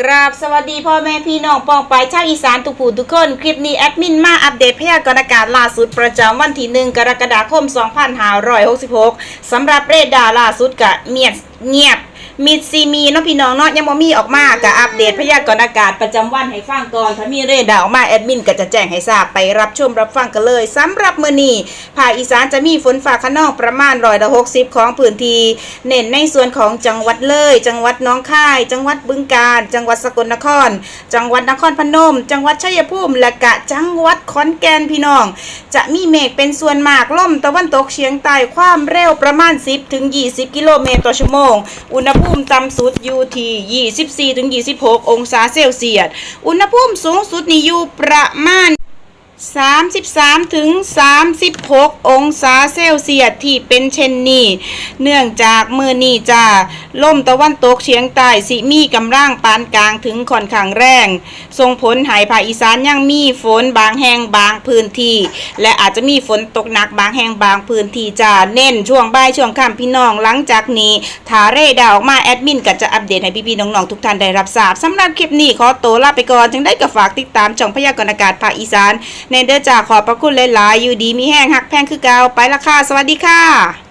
กราบสวัสดีพ่อแม่พี่น้องปองไปายชาวอีสานทุกผู้ทุกคน คลิปนี้แอดมินมาอัปเดตพยากรณ์อากาศล่าสุดประจำวันที่1กรกฎาคม 2566สำหรับเรดาร์ล่าสุดกะเมียเงียบ มีซีมีเนาะพี่น้องเนาะยังบ่มีออกมากะอัปเดตพยากรณ์อากาศประจำวันให้ฟังก่อนถ้ามีเรดาร์ออกมาแอดมินก็จะแจ้งให้ทราบไปรับชมรับฟังกันเลยสำหรับมื้อนี้ภาคอีสานจะมีฝนฟ้าขนองประมาณร้อยละ60ของพื้นที่เน้นในส่วนของจังหวัดเลย จังหวัดน้องคาย จังหวัดบึงกาฬจังหวัดสกลนคร จังหวัดนครพนม จังหวัดชัยภูมิและกะจังหวัดขอนแก่นพี่น้อง จะมีเมฆเป็นส่วนมากลมตะวันตกเฉียงใต้ความเร็วประมาณ 10ถึง20 กิโลเมตรต่อชั่วโมงอุณหภูมิูมิต่ำสุดอยู่ที่24ถึง26 องศาเซลเซียส อุณหภูมิสูงสุดนี่อยู่ประมาณ 33ถึง36 องศาเซลเซียสที่เป็นเช่นนี้ เนื่องจากมือนี้จะลมตะวันตกเฉียงใต้สิมีกำลังปานกลางถึงค่อนข้างแรง ส่งผลให้ภาคอีสานยังมีฝนบางแห่งบางพื้นที่ และอาจจะมีฝนตกหนักบางแห่งบางพื้นที่จะเน้นช่วงบ่ายช่วงค่ำพี่น้องหลังจากนี้ถาเรดาร์ออกมาแอดมินก็จะอัปเดตให้พี่ๆน้องๆทุกท่านได้รับทราบสำหรับคลิปนี้ขอตัวลาไปก่อนจึงได้ก็ฝากติดตามช่องพยากรณ์อากาศภาคอีสานเนเดอร์จ่าขอบพระคุณหลายๆ อยู่ดีมีแห้งหักแพงคือเกาไปละค่ะ สวัสดีค่ะ